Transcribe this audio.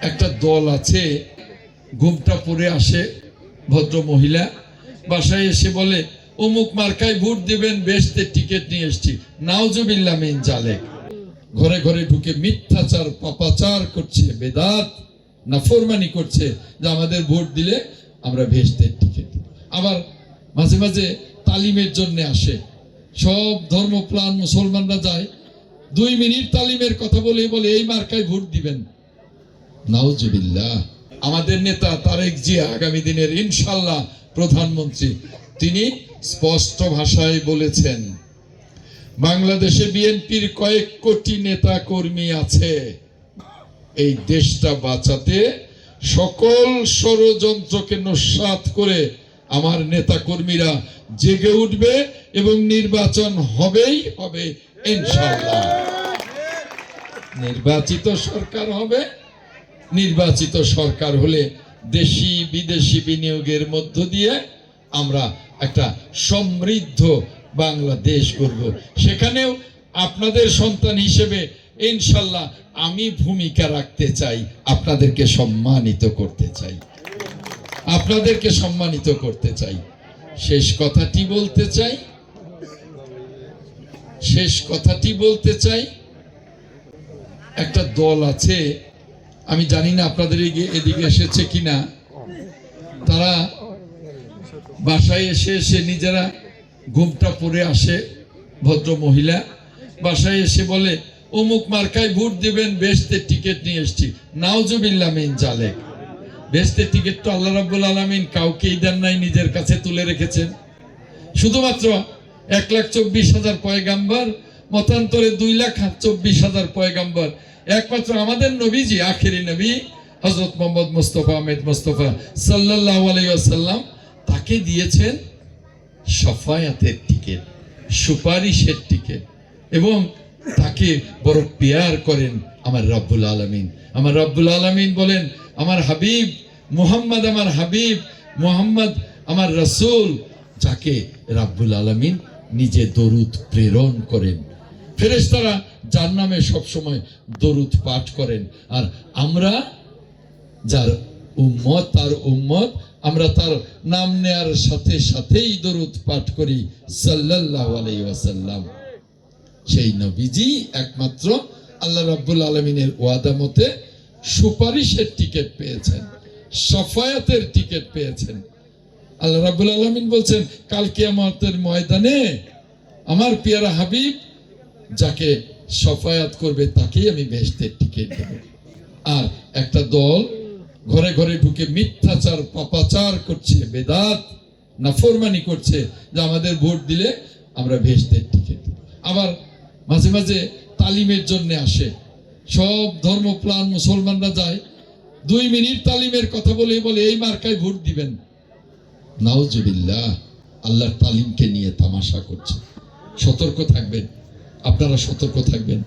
একটা দল আছে, ঘুমটা পরে আসে ভদ্র মহিলা। বাসায় এসে বলে, অমুক মার্কায় ভোট দিবেন বেশতে টিকিট নিয়ে এসছি। নাওজবিল্লা মিন জালেক। ঘরে ঘরে ঢুকে মিথ্যাচার, পাপাচার করছে, বেদাত, নাফরমানি করছে যে আমাদের ভোট দিলে আমরা ভেস্তের টিকিট। আবার মাঝে মাঝে তালিমের জন্য আসে। সব ধর্মপ্রাণ মুসলমানরা যায়, দুই মিনিট তালিমের কথা বলে বলে, এই মার্কায় ভোট দিবেন। নাউজুবিল্লাহ। আমাদের নেতা তারেক জিয়া আগামী দিনের ইনশাল্লাহ প্রধানমন্ত্রী। তিনি স্পষ্ট ভাষায় বলেছেন, বাংলাদেশে বিএনপির কয়েক কোটি নেতা কর্মী আছে। এই দেশটা বাঁচাতে সকল ষড়যন্ত্রকে নস্বাত করে আমার নেতা কর্মীরা জেগে উঠবে এবং নির্বাচন হবেই হবে ইনশাল্লাহ। নির্বাচিত সরকার হবে নির্বাচিত সরকার হলে দেশি বিদেশি বিনিয়োগের মধ্য দিয়ে আমরা একটা সমৃদ্ধ বাংলাদেশ করব সেখানেও আপনাদের সন্তান হিসেবে ইনশাল্লাহ আমি ভূমিকা রাখতে চাই, আপনাদেরকে সম্মানিত করতে চাই। আপনাদেরকে সম্মানিত করতে চাই। শেষ কথাটি বলতে চাই। শেষ কথাটি বলতে চাই। একটা দল আছে আমি জানি না আপনাদের এদিকে- এসেছে কিনা। তারা বাসায় এসে এসে নিজেরা ঘুমটা পরে আসে ভদ্র মহিলা। বাসায় এসে বলে, অমুক মার্কায় ভোট দেবেন বেশতে টিকিট নিয়ে এসছি। নাওজবিল্লা মিন জালেক। বেশতের টিকিট তো আল্লাহ রাব্বুল আলমিন কাউকেই দেন নাই, নিজের কাছে তুলে রেখেছেন। শুধুমাত্র এক লাখ চব্বিশ হাজার পয়গাম্বার মতান্তরে দুই লাখ চব্বিশ হাজার পয়গাম্বর। একমাত্র আমাদের নবীজি, আখেরি নবী হজরত মোহাম্মদ মুস্তফা আহমেদ মুস্তফা সাল্লাহ আলাইসাল্লাম তাকে দিয়েছেন সফায়াতের টিকিট সুপারিশের টিকিট এবং তাকে বড় পেয়ার করেন আমার রব্বুল আলমিন। আমার রব্বুল আলমিন বলেন, আমার হাবিব, মুহাম্মদ আমার হাবিব, মুহাম্মদ আমার রসুল, যাকে রাব্বুল আলমিন নিজে দরুদ প্রেরণ করেন। ফেরেশতারা যার নামে সবসময় দরুদ পাঠ করেন। আর আমরা যার উম্মত, তার উম্মত, আমরা তার নাম নেয়ার সাথে সাথেই দরুদ পাঠ করি, সাল্লাল্লাহু আলাইহি ওয়াসাল্লাম। সেই নবীজি একমাত্র আল্লাহ রাব্বুল আলমিনের ওয়াদা মতে সুপারিশের টিকিট পেয়েছেন, সফায়াতের টিকিট পেয়েছেন। আল্লাহ রাব্বুল আলমিন বলছেন কালকে আমাদের ময়দানে আমার পিয়ারা হাবিব যাকে সফায়াত করবে তাকেই আমি বেহেশতের টিকিট দেব। আর একটা দল ঘরে ঘরে ঢুকে মিথ্যাচার, পাপাচার করছে, বেদাত, নাফরমানি করছে, যে আমাদের ভোট দিলে আমরা ভেস্তের টিকিট আবার মাঝে মাঝে তালিমের জন্য আসে। সব ধর্মপ্রাণ মুসলমানরা যায়, দুই মিনিট তালিমের কথা বলে বলে এই মার্কায় ভোট দিবেন। নাউজুবিল্লাহ আল্লাহর তালিমকে নিয়ে তামাশা করছে। সতর্ক থাকবেন। আপনারা সতর্ক থাকবেন।